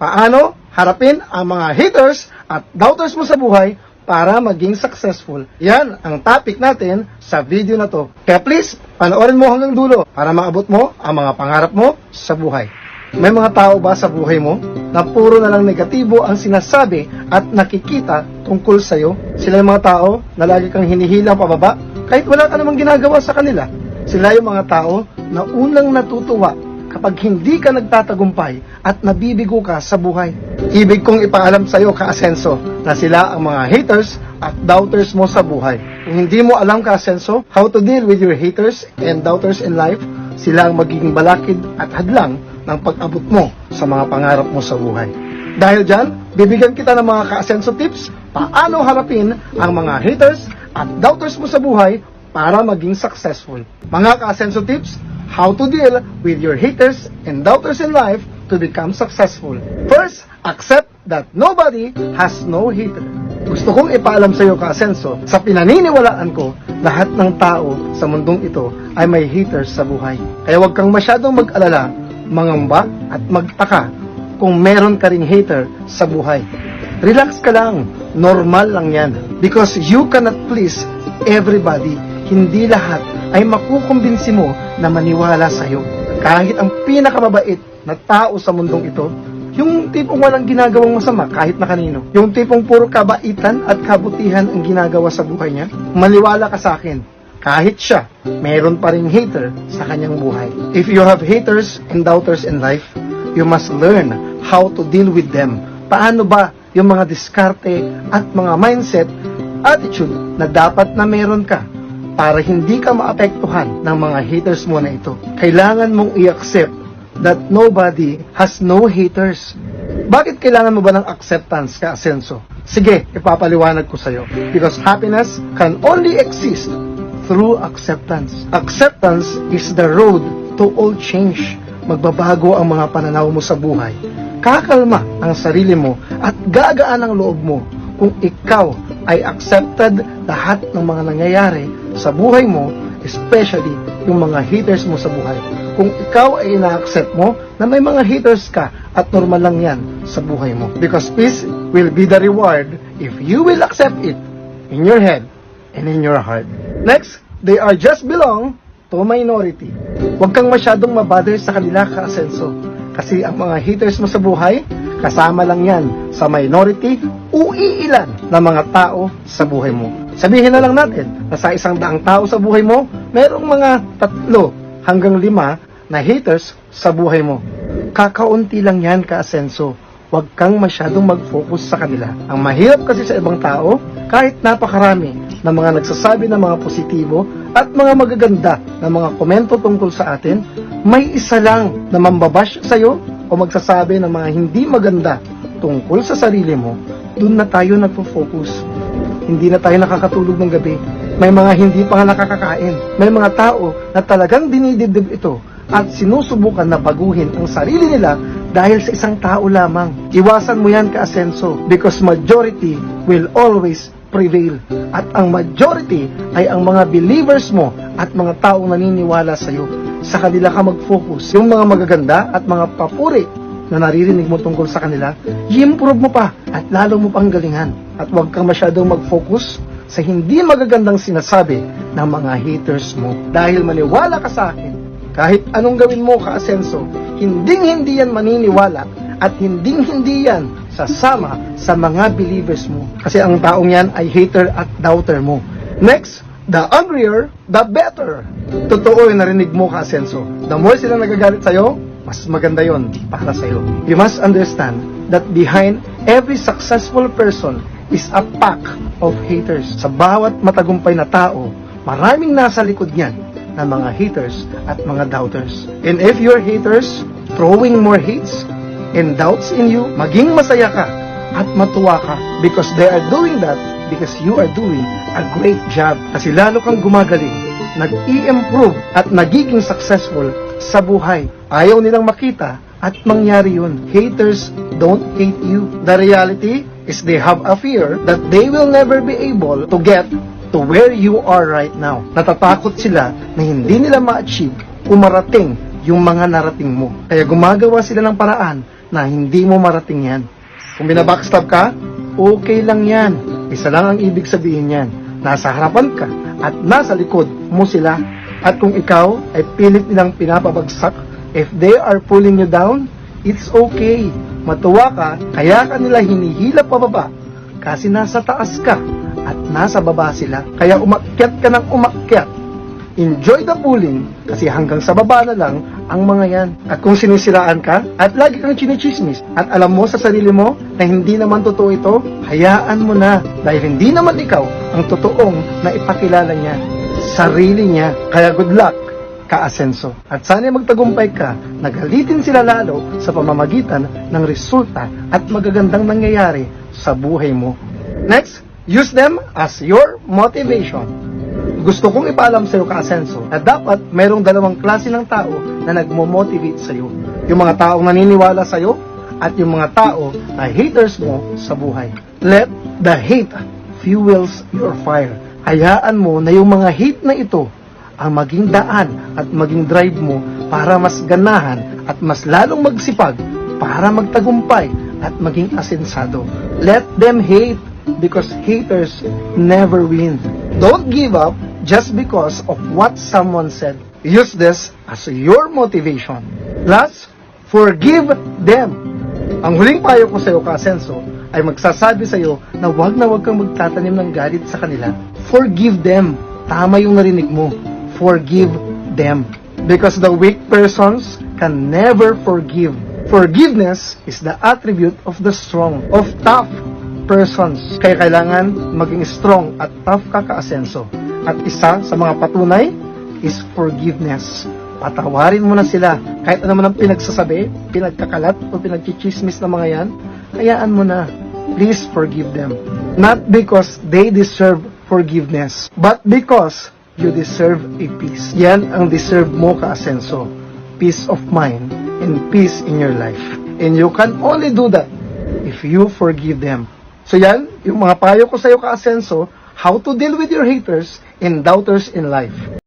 Paano harapin ang mga haters at doubters mo sa buhay para maging successful. Yan ang topic natin sa video na to. Kaya please, panoorin mo hanggang dulo para maabot mo ang mga pangarap mo sa buhay. May mga tao ba sa buhay mo na puro na lang negatibo ang sinasabi at nakikita tungkol sa'yo? Sila yung mga tao na lagi kang hinihilang pababa kahit wala ka namang ginagawa sa kanila. Sila yung mga tao na unang natutuwa kapag hindi ka nagtatagumpay at nabibigo ka sa buhay. Ibig kong ipaalam sa iyo, Kaasenso, na sila ang mga haters at doubters mo sa buhay. Kung hindi mo alam, Kaasenso, how to deal with your haters and doubters in life, sila ang magiging balakid at hadlang ng pag-abot mo sa mga pangarap mo sa buhay. Dahil dyan, bibigyan kita ng mga Kaasenso tips paano harapin ang mga haters at doubters mo sa buhay para maging successful. Mga Kaasenso tips, how to deal with your haters and doubters in life to become successful. First, accept that nobody has no hater. Gusto kong ipaalam sa iyo, Kaasenso, sa pinaniniwalaan ko, lahat ng tao sa mundong ito ay may haters sa buhay. Kaya huwag kang masyadong mag-alala, mangamba at magtaka kung meron ka ring hater sa buhay. Relax ka lang, normal lang yan. Because you cannot please everybody. Hindi lahat ay makukumbinsi mo na maniwala sa'yo. Kahit ang pinakamabait na tao sa mundong ito, yung tipong walang ginagawang masama kahit na kanino. Yung tipong puro kabaitan at kabutihan ang ginagawa sa buhay niya. Maniwala ka sa akin, kahit siya, meron pa ring hater sa kanyang buhay. If you have haters and doubters in life, you must learn how to deal with them. Paano ba yung mga diskarte at mga mindset, attitude na dapat na meron ka para hindi ka maapektuhan ng mga haters mo na ito. Kailangan mong i-accept that nobody has no haters. Bakit kailangan mo ba ng acceptance ka, Asenso? Sige, ipapaliwanag ko sa'yo. Because happiness can only exist through acceptance. Acceptance is the road to all change. Magbabago ang mga pananaw mo sa buhay. Kakalma ang sarili mo at gagaan ang loob mo kung ikaw ay accepted lahat ng mga nangyayari sa buhay mo, especially yung mga haters mo sa buhay. Kung ikaw ay ina-accept mo na may mga haters ka at normal lang yan sa buhay mo. Because peace will be the reward if you will accept it in your head and in your heart. Next, they are just belong to minority. Huwag kang masyadong mabother sa kanila ka-asenso. Kasi ang mga haters mo sa buhay, kasama lang yan sa minority o iilan na mga tao sa buhay mo. Sabihin na lang natin na sa isang daang tao sa buhay mo, merong mga tatlo hanggang lima na haters sa buhay mo. Kakaunti lang yan ka-asenso. Huwag kang masyadong mag-focus sa kanila. Ang mahirap kasi sa ibang tao, kahit napakarami ng mga nagsasabi ng mga positibo at mga magaganda na mga komento tungkol sa atin, may isa lang na mambabash sa'yo o magsasabi ng mga hindi maganda tungkol sa sarili mo, doon na tayo nagpo-focus. Hindi na tayo nakakatulog ng gabi. May mga hindi pa nga nakakakain. May mga tao na talagang dinidibdib ito at sinusubukan na baguhin ang sarili nila dahil sa isang tao lamang. Iwasan mo yan ka-asenso because majority will always prevail. At ang majority ay ang mga believers mo at mga taong naniniwala sa iyo. Sa kanila ka mag-focus. Yung mga magaganda at mga papuri na naririnig mo tungkol sa kanila, i-improve mo pa at lalo mo pang galingan. At huwag kang masyadong mag-focus sa hindi magagandang sinasabi ng mga haters mo. Dahil maniwala ka sa akin, kahit anong gawin mo ka-asenso, hinding-hindi yan maniniwala at hinding-hindi yan sasama sa mga believers mo. Kasi ang taong yan ay hater at doubter mo. Next, the angrier, the better. Totoo yung narinig mo ka-asenso. The more sila nagagalit sa'yo, mas maganda yon para sa'yo. You must understand that behind every successful person is a pack of haters. Sa bawat matagumpay na tao, maraming nasa likod niyan na mga haters at mga doubters. And if your haters throwing more hates and doubts in you, maging masaya ka at matuwa ka because they are doing that because you are doing a great job. Kasi lalo kang gumagaling, nag-i-improve at nagiging successful sa buhay. Ayaw nilang makita at mangyari yun. Haters don't hate you. The reality is they have a fear that they will never be able to get to where you are right now. Natatakot sila na hindi nila ma-achieve o marating yung mga narating mo. Kaya gumagawa sila ng paraan na hindi mo marating yan. Kung binabackstab ka, okay lang yan. Isa lang ang ibig sabihin yan. Nasa harapan ka at nasa likod mo sila. At kung ikaw ay pilit nilang pinapabagsak, if they are pulling you down, it's okay. Matuwa ka, kaya ka nila hinihila pababa kasi nasa taas ka at nasa baba sila. Kaya umakyat ka ng umakyat. Enjoy the pulling kasi hanggang sa baba na lang ang mga yan. At kung sinisiraan ka at lagi kang chinichismis at alam mo sa sarili mo na hindi naman totoo ito, hayaan mo na dahil hindi naman ikaw ang totoong na ipakilala niya. Sarili niya. Kaya good luck kaasenso. At sana magtagumpay ka, nagalitin sila lalo sa pamamagitan ng resulta at magagandang nangyayari sa buhay mo. Next, use them as your motivation. Gusto kong ipaalam sa iyo kaasenso na dapat mayroong dalawang klase ng tao na nagmo-motivate sa iyo. Yung mga taong naniniwala sa iyo at yung mga tao na haters mo sa buhay. Let the hate fuels your fire. Hayaan mo na yung mga hate na ito ang maging daan at maging drive mo para mas ganahan at mas lalong magsipag para magtagumpay at maging asensado. Let them hate because haters never win. Don't give up just because of what someone said. Use this as your motivation. Last, forgive them. Ang huling payo ko sa iyo, Kasenso, ay magsasabi sa iyo na wag na wag kang magtatanim ng galit sa kanila. Forgive them. Tama yung narinig mo. Forgive them. Because the weak persons can never forgive. Forgiveness is the attribute of the strong, of tough persons. Kaya kailangan maging strong at tough ka kaasenso. At isa sa mga patunay is forgiveness. Patawarin mo na sila. Kahit ano man ang pinagsasabi, pinagkakalat o pinagchichismis ng mga yan, hayaan mo na. Please forgive them. Not because they deserve forgiveness, but because you deserve a peace. Yan ang deserve mo kaasenso. Peace of mind and peace in your life. And you can only do that if you forgive them. So yan, yung mga payo ko sa iyo kaasenso, how to deal with your haters and doubters in life.